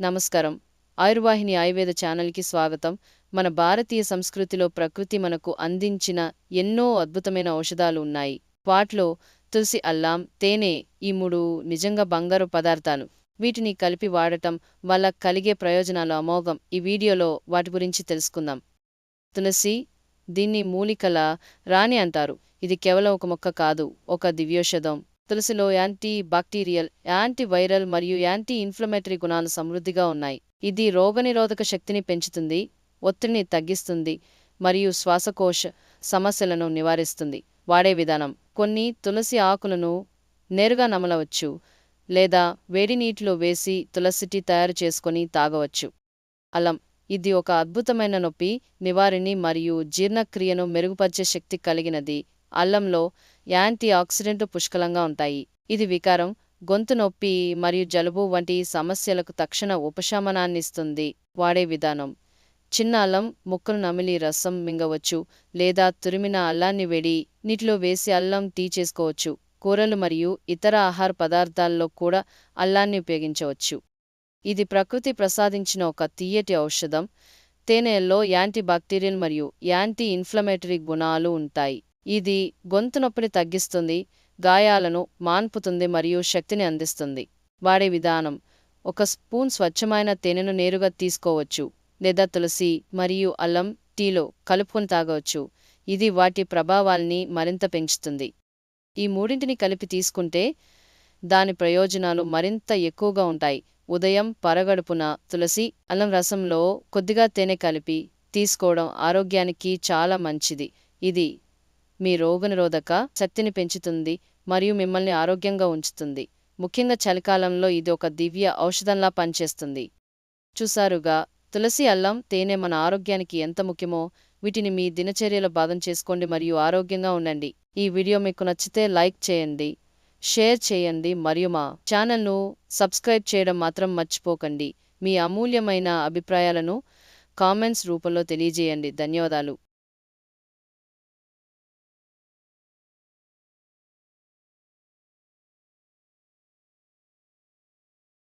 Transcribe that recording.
నమస్కారం. ఆయుర్వాహిని ఆయుర్వేద ఛానల్కి స్వాగతం. మన భారతీయ సంస్కృతిలో ప్రకృతి మనకు అందించిన ఎన్నో అద్భుతమైన ఔషధాలు ఉన్నాయి. వాటిలో తులసి అల్లాం తేనె ఈ మూడు నిజంగా బంగారు పదార్థాలు. వీటిని కలిపి వాడటం వల్ల కలిగే ప్రయోజనాలు అమోఘం. ఈ వీడియోలో వాటి గురించి తెలుసుకుందాం. తులసి దీన్ని మూలికల రాణి అంటారు. ఇది కేవలం ఒక మొక్క కాదు ఒక దివ్యోషధం. తులసిలో యాంటీ బాక్టీరియల్ యాంటీ వైరల్ మరియు యాంటీ ఇన్ఫ్లమేటరీ గుణాలు సమృద్ధిగా ఉన్నాయి. ఇది రోగనిరోధక శక్తిని పెంచుతుంది ఒత్తిడిని తగ్గిస్తుంది మరియు శ్వాసకోశ సమస్యలను నివారిస్తుంది. వాడే విధానం కొన్ని తులసి ఆకులను నేరుగా నమలవచ్చు లేదా వేడి నీటిలో వేసి తులసి టీ తయారు చేసుకొని తాగవచ్చు. అలం ఇది ఒక అద్భుతమైన నొప్పి నివారిణి మరియు జీర్ణక్రియను మెరుగుపరిచే శక్తి కలిగినది. అల్లంలో యాంటీ ఆక్సిడెంట్లు పుష్కలంగా ఉంటాయి. ఇది వికారం గొంతు నొప్పి మరియు జలుబు వంటి సమస్యలకు తక్షణ ఉపశమనాన్నిస్తుంది. వాడే విధానం చిన్న అల్లం ముక్కను నమిలి రసం మింగవచ్చు లేదా తురిమిన అల్లాన్ని వేడి నీటిలో వేసి అల్లం టీ చేసుకోవచ్చు. కూరలు మరియు ఇతర ఆహార పదార్థాల్లో కూడా అల్లాన్ని ఉపయోగించవచ్చు. ఇది ప్రకృతి ప్రసాదించిన ఒక తీయటి ఔషధం. తేనెల్లో యాంటీ బాక్టీరియల్ మరియు యాంటీ ఇన్ఫ్లమేటరీ గుణాలు ఉంటాయి. ఇది గొంతు నొప్పిని తగ్గిస్తుంది గాయాలను మాన్పుతుంది మరియు శక్తిని అందిస్తుంది. వాడే విధానం ఒక స్పూన్ స్వచ్ఛమైన తేనెను నేరుగా తీసుకోవచ్చు లేదా తులసి మరియు అల్లం టీలో కలుపుకొని తాగవచ్చు. ఇది వాటి ప్రభావాల్ని మరింత పెంచుతుంది. ఈ మూడింటిని కలిపి తీసుకుంటే దాని ప్రయోజనాలు మరింత ఎక్కువగా ఉంటాయి. ఉదయం పరగడుపున తులసి అల్లం రసంలో కొద్దిగా తేనె కలిపి తీసుకోవడం ఆరోగ్యానికి చాలా మంచిది. ఇది మీ రోగనిరోధక శక్తిని పెంచుతుంది మరియు మిమ్మల్ని ఆరోగ్యంగా ఉంచుతుంది. ముఖ్యంగా చలికాలంలో ఇది ఒక దివ్య ఔషధంలా పనిచేస్తుంది. చూసారుగా తులసి అల్లం తేనె మన ఆరోగ్యానికి ఎంత ముఖ్యమో వీటిని మీ దినచర్యలో భాగం చేసుకోండి మరియు ఆరోగ్యంగా ఉండండి. ఈ వీడియో మీకు నచ్చితే లైక్ చేయండి షేర్ చేయండి మరియు మా ఛానల్ను సబ్స్క్రైబ్ చేయడం మాత్రం మర్చిపోకండి. మీ అమూల్యమైన అభిప్రాయాలను కామెంట్స్ రూపంలో తెలియజేయండి. ధన్యవాదాలు.